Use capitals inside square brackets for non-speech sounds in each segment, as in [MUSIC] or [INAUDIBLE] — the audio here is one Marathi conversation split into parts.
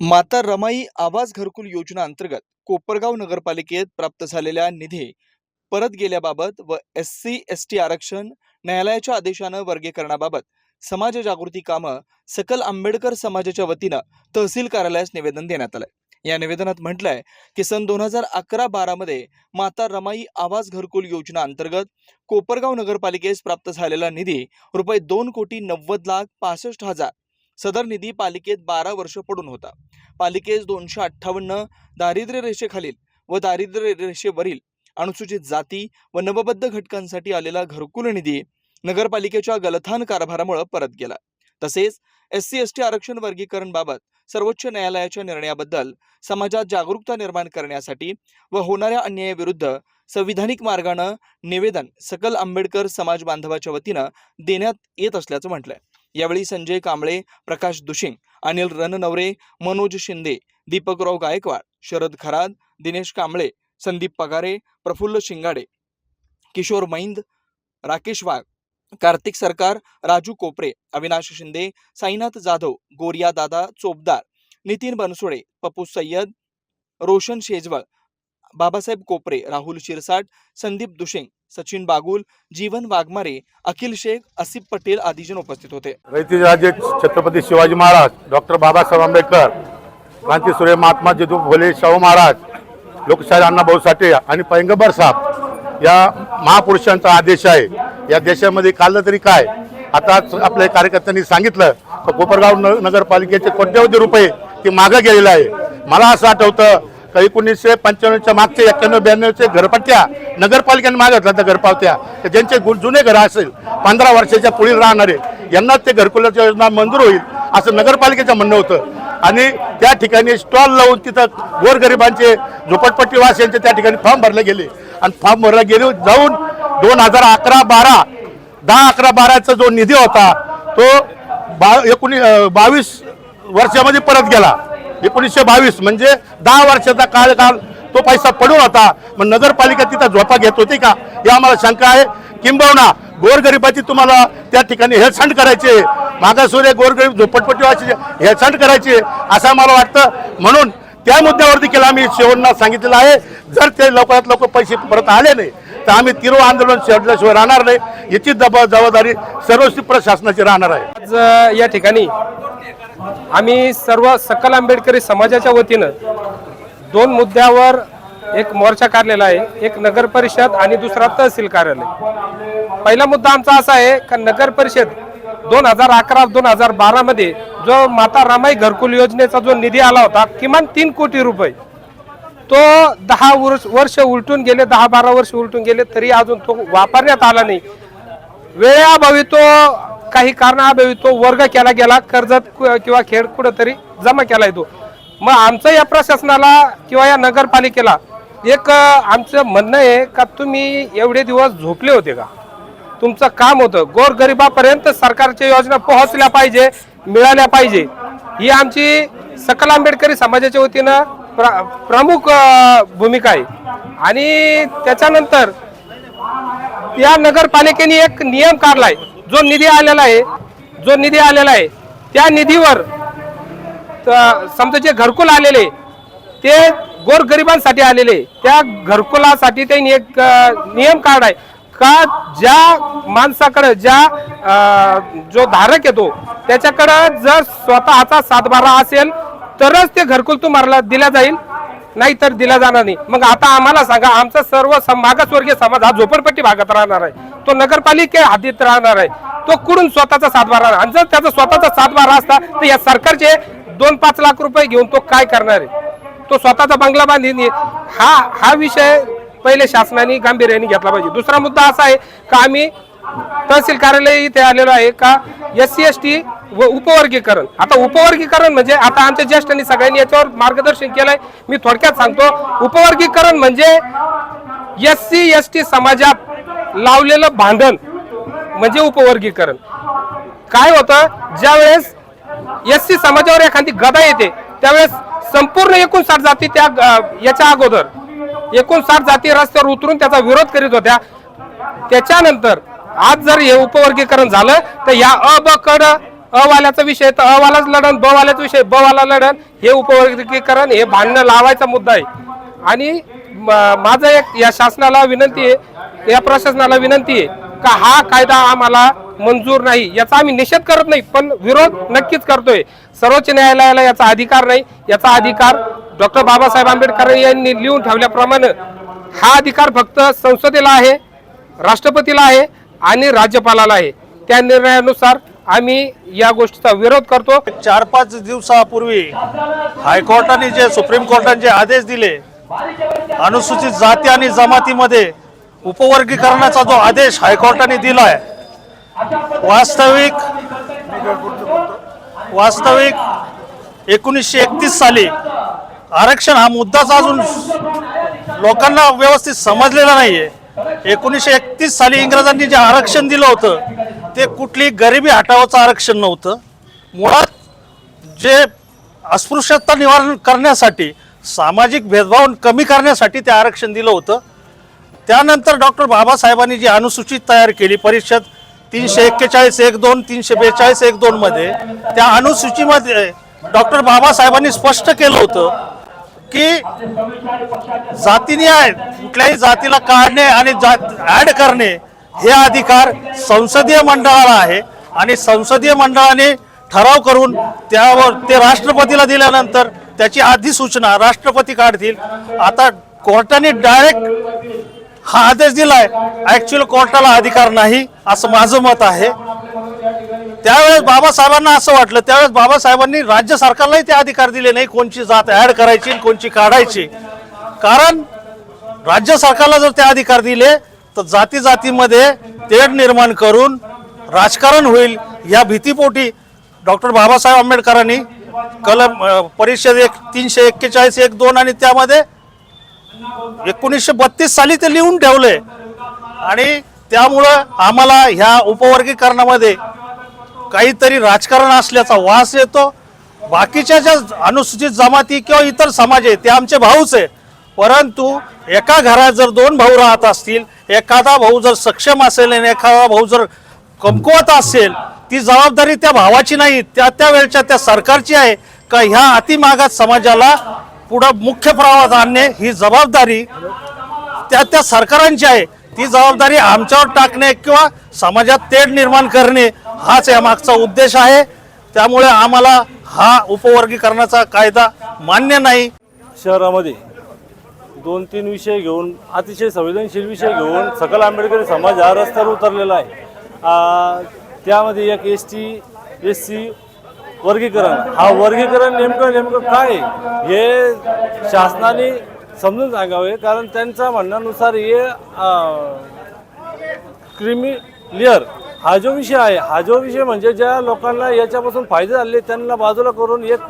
माता रमाई आवाज घरकुल योजना अंतर्गत कोपरगाव नगरपालिकेत प्राप्त झालेल्या निधी परत गेल्याबाबत व एस सी एस टी आरक्षण न्यायालयाच्या आदेशानं वर्गीकरणाबाबत समाज जागृती कामं सकल आंबेडकर समाजाच्या वतीनं तहसील कार्यालयास निवेदन देण्यात आलंय. या निवेदनात म्हटलंय की सन दोन हजार अकरा बारामध्ये माता रमाई आवाज घरकुल योजना अंतर्गत कोपरगाव नगरपालिकेस प्राप्त झालेला निधी रुपये दोन कोटी नव्वद लाख पासष्ट हजार सदर निधी पालिकेत बारा वर्ष पडून होता. पालिकेस दोनशे अठ्ठावन्न दारिद्र्य रेषेखालील व दारिद्र्य रेषेवरील अनुसूचित जाती व नवबद्ध घटकांसाठी आलेला घरकुल निधी नगरपालिकेच्या गलथान कारभारामुळे परत गेला. तसेच एस सी एस टी आरक्षण वर्गीकरण बाबत सर्वोच्च न्यायालयाच्या निर्णयाबद्दल समाजात जागरूकता निर्माण करण्यासाठी व होणाऱ्या अन्यायाविरुद्ध संविधानिक मार्गानं निवेदन सकल आंबेडकर समाज बांधवाच्या वतीनं देण्यात येत असल्याचं म्हटलंय. यावेळी संजय कांबळे प्रकाश दुशिंग अनिल रणनवरे मनोज शिंदे दीपकराव गायकवाड शरद खराद दिनेश कांबळे संदीप पगारे प्रफुल्ल शिंगाडे किशोर मैंद राकेश वाघ कार्तिक सरकार राजू कोपरे अविनाश शिंदे साईनाथ जाधव गोरिया दादा चोपदार नितीन बनसोडे पप्पू सय्यद रोशन शेजवळ बाबासाहेब कोपरे राहुल शिरसाट संदीप दुशिंग सचिन बागुल जीवन वाघमारे अखिल शेख असिफ पटेल आदी जण उपस्थित होते. राजे छत्रपती शिवाजी महाराज डॉक्टर बाबासाहेब आंबेडकर क्रांतीसूर्य महात्मा जितू फुले शाहू महाराज लोकशाही अण्णाभाऊ साठे आणि पैंगबर साहेब. या महापुरुषांचा आदेश आहे. या देशामध्ये काढलं तरी काय? आता आपल्या कार्यकर्त्यांनी सांगितलं तर कोपरगाव न- नगरपालिकेचे कोट्यवधी रुपये ते मागं गेलेलं आहे. मला असं आठवतं एकोणीसशे पंच्याण्णवच्या मागच्या एक्क्याण्णव ब्याण्णवचे घरपट्ट्या नगरपालिकेने मागितल्या त्या घरपावत्या तर ज्यांचे जुने घर असेल पंधरा वर्षाच्या पुढील राहणारे यांना ते घरकुलाची योजना मंजूर होईल असं नगरपालिकेचं म्हणणं होतं. आणि त्या ठिकाणी स्टॉल लावून तिथं गोरगरिबांचे झोपडपट्टीवासियांचे त्या ठिकाणी फॉर्म भरले गेले. आणि फॉर्म भरले गेले जाऊन दोन हजार अकरा बारा दहा अकरा बाराचा जो निधी होता तो बा एकोणी बावीस वर्षामध्ये परत गेला. एकोणीसशे बावीस म्हणजे दहा वर्षाचा कार्यकाल तो पैसा पडून होता. मग नगरपालिका तिथं झोपा घेत होती का? हे आम्हाला शंका आहे. किंबहुना गोरगरिबाची तुम्हाला त्या ठिकाणी हेळसांड करायचे. मागासवर्गीय गोरगरीब झोपटपट्टीवासी हेळसांड करायचे. असं मला वाटतं. म्हणून त्या मुद्द्यावर देखील आम्ही शेवटना सांगितलेलं आहे. जर ते लवकरात लवकर पैसे परत आले नाही तर आम्ही तिरो आंदोलन शेवटल्याशिवाय राहणार नाही. याची जबाबदारी सर्वस्वी प्रशासनाची राहणार आहे. आज या ठिकाणी आम्ही सर्व सकल आंबेडकरी समाजाच्या वतीनं दोन मुद्द्यावर एक मोर्चा काढलेला आहे एक नगर परिषद आणि दुसरा तहसील कार्यालय. पहिला मुद्दा आमचा असा आहे का नगर परिषद दोन हजार अकरा दोन हजार बारा मध्ये जो माता रामाई घरकुल योजनेचा जो निधी आला होता किमान तीन कोटी रुपये तो दहा वर्ष वर्ष उलटून गेले दहा बारा वर्ष उलटून गेले तरी अजून तो वापरण्यात आला नाही. वेळेअभावी तो काही कारणाअभावी तो वर्ग केला गेला कर्जत किंवा खेड कुठंतरी जमा केला तो. मग आमचं या प्रशासनाला किंवा या नगरपालिकेला एक आमचं म्हणणं आहे का तुम्ही एवढे दिवस झोपले होते का? तुमचं काम होतं. गोरगरिबापर्यंत सरकारच्या योजना पोहोचल्या पाहिजे मिळाल्या पाहिजे. ही आमची सकल आंबेडकरी समाजाच्या वतीनं प्र प्रमुख भूमिका आहे. आणि त्याच्यानंतर या नगरपालिकेने एक नियम काढलाय. जो निधी आलेला आहे जो निधी आलेला आहे त्या निधीवर समजा जे घरकुल आलेले ते गोरगरिबांसाठी आलेले त्या घरकुलासाठी त्यांनी एक नियम काढ आहे. का ज्या माणसाकडं ज्या जो धारक येतो त्याच्याकडं जर स्वतःचा सातबारा असेल तरच ते घरकुल तुम्हाला दिल्या जाईल. नाही तर दिला जाणार नाही. मग आता आम्हाला सांगा आमचा सर्व संभागस्वर्गीय मागासवर्गीय समाज हा झोपडपट्टी भागात राहणार आहे. तो नगरपालिके हद्दीत राहणार आहे. तो कुठून स्वतःचा सातबारा आणि जर त्याचा स्वतःचा सातबारा असता तर या सरकारचे दोन पाच लाख रुपये घेऊन तो काय करणार आहे? तो स्वतःचा बंगला बांधीन हा हा विषय पहिले शासनाने गांभीर्याने घेतला पाहिजे. दुसरा मुद्दा असा आहे का आम्ही तहसील कार्यालय इथे आलेलो आहे का एस सी एस टी व उपवर्गीकरण. आता उपवर्गीकरण म्हणजे आता आमच्या ज्येष्ठांनी सगळ्यांनी याच्यावर मार्गदर्शन केलंय. मी थोडक्यात सांगतो उपवर्गीकरण म्हणजे एस सी एस टी समाजात लावलेलं भांडण म्हणजे उपवर्गीकरण. काय होतं? ज्यावेळेस एस सी समाजावर एखादी गदा येते त्यावेळेस संपूर्ण एकोणसाठ जाती त्या याच्या अगोदर एकोणसाठ जाती रस्त्यावर उतरून त्याचा विरोध करीत होत्या. त्याच्यानंतर आज जर हे उपवर्गीकरण झालं तर या अ ब कड अवाल्याचा वाल्याचा विषय तर अवालाच लढण ब वाल्याचा विषय ब वाला लढण हे उपवर्गीकरण हे भांडणं लावायचा मुद्दा आहे. आणि म- माझं एक या शासनाला विनंती आहे या प्रशासनाला विनंती आहे का हा कायदा आम्हाला मंजूर नाही याचा आम्ही निषेध करत नाही पण विरोध नक्कीच करतोय. सर्वोच्च न्यायालयाला याचा अधिकार नाही. याचा अधिकार डॉक्टर बाबासाहेब आंबेडकर यांनी लिहून ठेवल्याप्रमाणे हा अधिकार फक्त संसदेला आहे राष्ट्रपतीला आहे आणि राज्यपालाला आहे. त्या निर्णयानुसार आम्ही या गोष्टीचा विरोध करतो. चार पाच दिवसापूर्वी हायकोर्टाने जे सुप्रीम कोर्टाने जे आदेश दिले अनुसूचित जाती आणि जमातीमध्ये उपवर्गीकरणाचा जो आदेश हायकोर्टाने दिला आहे वास्तविक वास्तविक एकोणीसशे एकतीस साली आरक्षण हा मुद्दाच अजून लोकांना व्यवस्थित समजलेला नाही आहे एकोणीसशे एकतीस साली इंग्रजांनी जे आरक्षण दिलं होतं ते कुठली गरिबी हटावाचं आरक्षण नव्हतं. मुळात जे अस्पृश्यता निवारण करण्यासाठी सामाजिक भेदभाव कमी करण्यासाठी ते आरक्षण दिलं होतं. त्यानंतर डॉक्टर बाबासाहेबांनी जी अनुसूचित तयार केली परिषद तीनशे एक्केचाळीस एक दोन तीनशे बेचाळीस एक दोनमध्ये त्या अनुसूचीमध्ये डॉक्टर बाबासाहेबांनी स्पष्ट केलं होतं की जातीने आहे कुठल्याही जातीला काढणे आणि जात ॲड करणे हे अधिकार संसदीय मंडळाला आहे आणि संसदीय मंडळाने ठराव करून त्यावर ते राष्ट्रपतीला दिल्यानंतर त्याची अधिसूचना राष्ट्रपती काढतील. आता कोर्टाने डायरेक्ट हा आदेश दिलाय. ऍक्च्युअल कोर्टाला अधिकार नाही असं माझं मत आहे. त्यावेळेस बाबासाहेबांना असं वाटलं त्यावेळेस बाबासाहेबांनी राज्य सरकारलाही ते अधिकार दिले नाही कोणची जात ऍड करायची कोणची काढायची. कारण राज्य सरकारला जर ते अधिकार दिले तर जाती जातीमध्ये तेढ निर्माण करून राजकारण होईल या भीतीपोटी डॉक्टर बाबासाहेब आंबेडकरांनी कलम परिषद एक तीनशे एक्केचाळीस एक दोन आणि त्यामध्ये एकोणीसशे बत्तीस साली ते लिहून ठेवले. आणि त्यामुळं आम्हाला ह्या उपवर्गीकरणामध्ये काहीतरी राजकारण असल्याचा वास येतो. बाकीच्या ज्या अनुसूचित जमाती किंवा इतर समाज आहे ते आमचे भाऊच आहे. परंतु एका घरात जर दोन भाऊ राहत असतील एखादा भाऊ जर सक्षम असेल आणि एखादा भाऊ जर कमकुवत असेल ती जबाबदारी त्या भावाची नाही त्या त्या वेळच्या त्या सरकारची आहे का ह्या अतिमागात समाजाला पुढं मुख्य प्रवाहात आणणे ही जबाबदारी त्या त्या सरकारांची आहे. ती जबाबदारी आमच्यावर टाकणे किंवा समाजात तेढ निर्माण करणे हाच या मागचा उद्देश आहे. त्यामुळे आम्हाला हा उपवर्गीकरणाचा कायदा मान्य नाही. शहरामध्ये दोन तीन विषय घेऊन अतिशय संवेदनशील विषय घेऊन सकल आंबेडकरी समाज हा रस्त्यावर उतरलेला आहे. त्यामध्ये एक एस टी एस सी वर्गीकरण. हा वर्गीकरण नेमकं नेमकं काय हे शासनाने समजून सांगावे कारण त्यांच्या म्हणण्यानुसार हे क्रिमिलिअर हा जो विषय आहे हा जो विषय म्हणजे ज्या लोकांना याच्यापासून फायदे झाले त्यांना बाजूला करून एक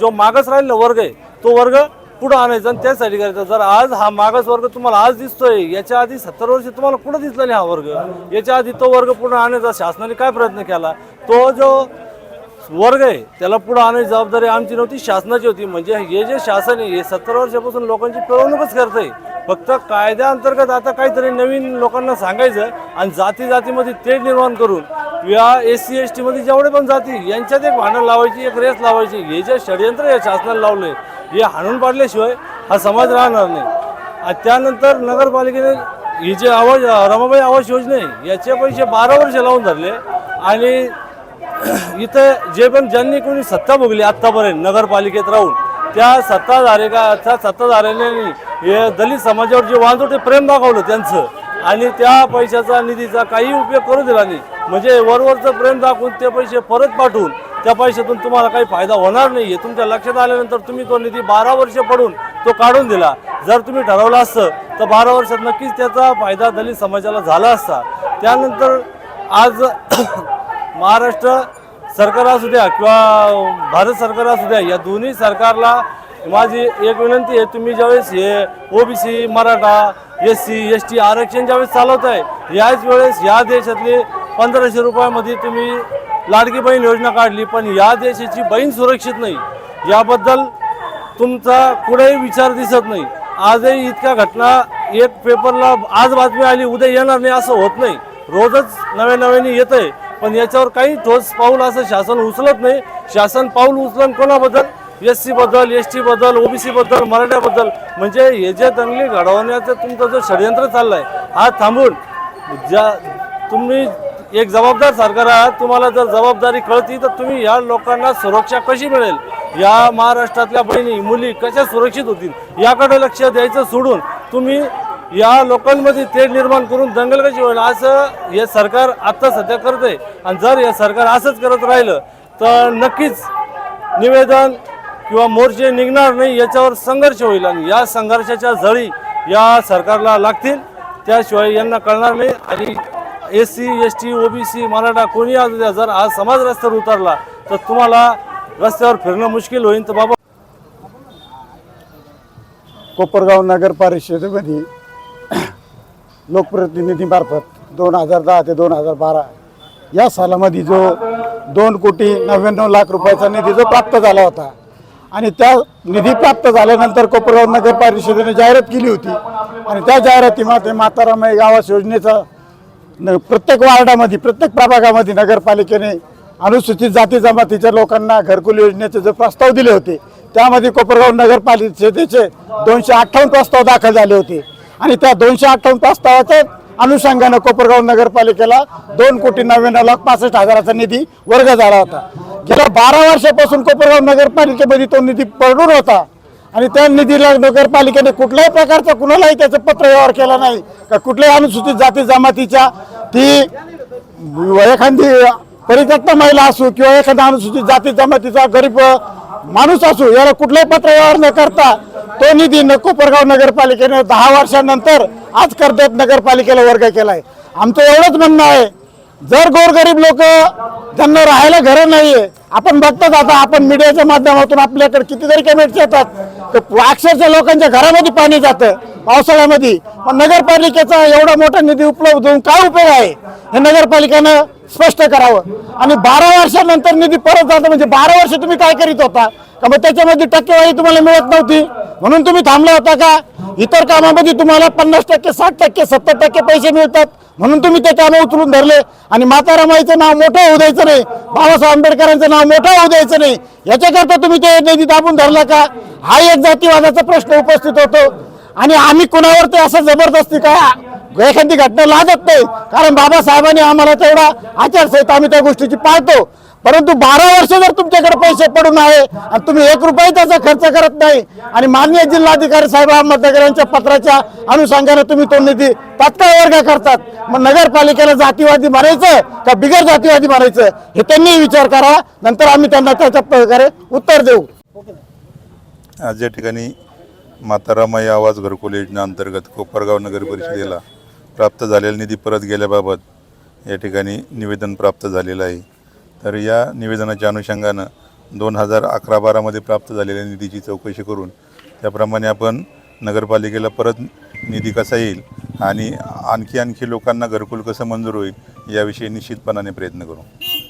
जो मागास राहिलेला वर्ग आहे तो वर्ग पुढं आणायचं आणि त्यासाठी करायचं. जर आज हा मागास वर्ग तुम्हाला आज दिसतोय याच्या आधी सत्तर वर्ष तुम्हाला कुठं दिसला नाही हा वर्ग? याच्या आधी तो वर्ग पुढे आणण्याचा शासनाने काय प्रयत्न केला? तो जो वर्ग आहे त्याला पुढे आणायची जबाबदारी आमची नव्हती शासनाची होती. म्हणजे हे जे शासन आहे हे सत्तर वर्षापासून लोकांची पिळवणूकच करतंय. फक्त कायद्याअंतर्गत आता काहीतरी नवीन लोकांना सांगायचं आणि जाती जातीमध्ये ते निर्माण करून या एस सी एस टीमध्ये जेवढे पण जाती यांच्यात एक भांडण लावायची एक रेस लावायची हे जे षडयंत्र या शासनाला लावलं आहे हे हाणून पाडल्याशिवाय हा समाज राहणार नाही. आणि त्यानंतर नगरपालिकेने ही जे आवाज रमाबाई आवास योजना आहे याचे पैसे बारा वर्ष लावून धरले. आणि [CLEARS THROAT] इथं जे पण ज्यांनी कोणी सत्ता भोगली आत्तापर्यंत नगरपालिकेत राहून त्या सत्ताधारिका त्या सत्ताधाऱ्यांनी हे दलित समाजावर जे वांजोटे प्रेम दाखवलं त्यांचं. आणि त्या पैशाचा निधीचा काही उपयोग करू दिला नाही. म्हणजे वरवरचं प्रेम दाखवून ते पैसे परत पाठवून त्या पैशातून तुम्हाला काही फायदा होणार नाही आहे तुमच्या लक्षात आल्यानंतर तुम्ही तो निधी बारा वर्ष पडून तो काढून दिला. जर तुम्ही ठरवलं असतं तर बारा वर्षात नक्कीच त्याचा फायदा दलित समाजाला झाला असता. त्यानंतर आज [COUGHS] महाराष्ट्र सरकार असू द्या किंवा भारत सरकार असू द्या या दोन्ही सरकारला माझी एक विनंती आहे तुम्ही ज्यावेळेस हे OBC Maratha S C S T आरक्षण ज्यावेळेस चालवत आहे याच वेळेस या देशातले पंधराशे रुपयामध्ये तुम्ही लाडकी बहीण योजना काढली पण या देशाची बहीण सुरक्षित नाही. याबद्दल तुमचा कुठेही विचार दिसत नाही. आजही इतक्या घटना एक पेपरला आज बातमी आली उद्या येणार नाही असं होत नाही. रोजच नव्या नव्याने येत आहे पण याच्यावर काही ठोस पाऊल असं शासन उचलत नाही. शासन पाऊल उचलन कोणाबद्दल? एस सीबद्दल एस टीबद्दल ओ बी सीबद्दल मराठ्याबद्दल म्हणजे हे जे दंगली घडवण्याचं तुमचं जो षडयंत्र आहे हा थांबून ज्या तुम्ही एक जबाबदार सरकार आहात तुम्हाला जर जबाबदारी कळती तर तुम्ही या लोकांना सुरक्षा कशी मिळेल? या महाराष्ट्रातल्या बहिणी मुली कशा सुरक्षित होतील? याकडे लक्ष द्यायचं सोडून तुम्ही या लोकांमध्ये तेढ निर्माण करून दंगल कशी होईल? असं हे सरकार आत्ता सध्या करतंय आणि जर हे सरकार असंच करत राहिलं तर नक्कीच निवेदन किंवा मोर्चे निघणार नाही याच्यावर संघर्ष होईल. आणि या संघर्षाच्या झळी या सरकारला लागतील. त्याशिवाय यांना कळणार नाही. आणि S C S T OBC Maratha कोणी असू द्या जर आज समाज रस्त्यावर उतरला तर तुम्हाला रस्त्यावर फिरणं मुश्किल होईल. तर बाबा कोपरगाव नगर परिषदेमध्ये लोकप्रतिनिधीमार्फत दोन हजार दहा ते दोन हजार बारा या सालामध्ये जो दोन कोटी नव्याण्णव लाख रुपयाचा निधी जो प्राप्त झाला होता आणि त्या निधी प्राप्त झाल्यानंतर कोपरगाव नगर परिषदेने जाहिरात केली होती. आणि त्या जाहिरातीमध्ये मातारामाई आवास योजनेचा न प्रत्येक वार्डामध्ये प्रत्येक प्रभागामध्ये नगरपालिकेने अनुसूचित जाती जमातीच्या लोकांना घरकुल योजनेचे जे प्रस्ताव दिले होते त्यामध्ये कोपरगाव नगरपालिकेचे दोनशे अठ्ठावन्न प्रस्ताव दाखल झाले होते. आणि त्या दोनशे अठ्ठावन्न प्रस्तावाच्या अनुषंगानं कोपरगाव नगरपालिकेला दोन कोटी नव्याण्णव लाख पासष्ट हजाराचा निधी वर्ग झाला होता. गेल्या बारा वर्षापासून कोपरगाव नगरपालिकेमध्ये तो निधी पडून होता. आणि त्या निधीला नगरपालिकेने कुठल्याही प्रकारचा कुणालाही त्याचा पत्रव्यवहार केला नाही. का कुठल्याही अनुसूचित जाती जमातीच्या ती एखादी परित्यक्त महिला असू किंवा एखादा अनुसूचित जाती जमातीचा गरीब माणूस असू याला कुठलाही पत्रव्यवहार न करता तो निधी न कोपरगाव नगरपालिकेने दहा वर्षानंतर आज कर्जत नगरपालिकेला वर्ग केलाय. आमचं एवढंच म्हणणं आहे जर गोरगरीब लोक ज्यांना राहायला घरं नाहीये आपण बघतात आता आपण मीडियाच्या माध्यमातून आपल्याकडे कितीतरी कमेंट्स येतात तर अक्षरशः लोकांच्या घरामध्ये पाणी जातं पावसाळ्यामध्ये. पण नगरपालिकेचा एवढा मोठा निधी उपलब्ध होऊन काय उपयोग आहे? हे नगरपालिकेनं स्पष्ट करावं. आणि बारा वर्षानंतर निधी परत जातो म्हणजे बारा वर्ष तुम्ही काय करीत होता? का मग त्याच्यामध्ये टक्केवारी तुम्हाला मिळत नव्हती? म्हणून तुम्ही थांबला होता का? इतर कामामध्ये तुम्हाला पन्नास टक्के साठ टक्के सत्तर टक्के पैसे मिळतात. म्हणून तुम्ही ते कामं उचलून धरले. आणि मातारामाईचं नाव मोठं होऊ द्यायचं नाही. बाबासाहेब आंबेडकरांचं नाव मोठं होऊ द्यायचं नाही. याच्याकरता तुम्ही ते निधी दाबून धरला का? हा एक जातीवादाचा प्रश्न उपस्थित होतो. आणि आम्ही कुणावर ते असं जबरदस्ती का? एखादी घटना लादत नाही. कारण बाबासाहेबांनी आम्हाला तेवढा आचारसंहिता आम्ही त्या गोष्टीची पाळतो. परंतु बारा वर्ष जर तुमच्याकडे पैसे पडून आहे आणि तुम्ही एक रुपये त्याचा खर्च करत नाही आणि माननीय जिल्हाधिकारी साहेब अहमदनगर यांच्या पत्राच्या अनुषंगाने तुम्ही तो निधी तात्काळ वर्ग करतात. मग नगरपालिकेला जातीवादी मारायचं का बिगर जातीवादी मारायचं? हे त्यांनी विचार करा नंतर आम्ही त्यांना त्याच्या प्रकारे उत्तर देऊ. आज या ठिकाणी मातारामाई आवाज घरकुल योजनेअंतर्गत कोपरगाव नगर परिषदेला प्राप्त झालेला निधी परत गेल्याबाबत या ठिकाणी निवेदन प्राप्त झालेलं आहे. तर या निवेदनाच्या अनुषंगानं दोन हजार अकरा बारामध्ये प्राप्त झालेल्या निधीची चौकशी करून त्याप्रमाणे आपण नगरपालिकेला परत निधी कसा येईल आणि आणखी आणखी लोकांना घरकुल कसं मंजूर होईल याविषयी निश्चितपणाने प्रयत्न करू.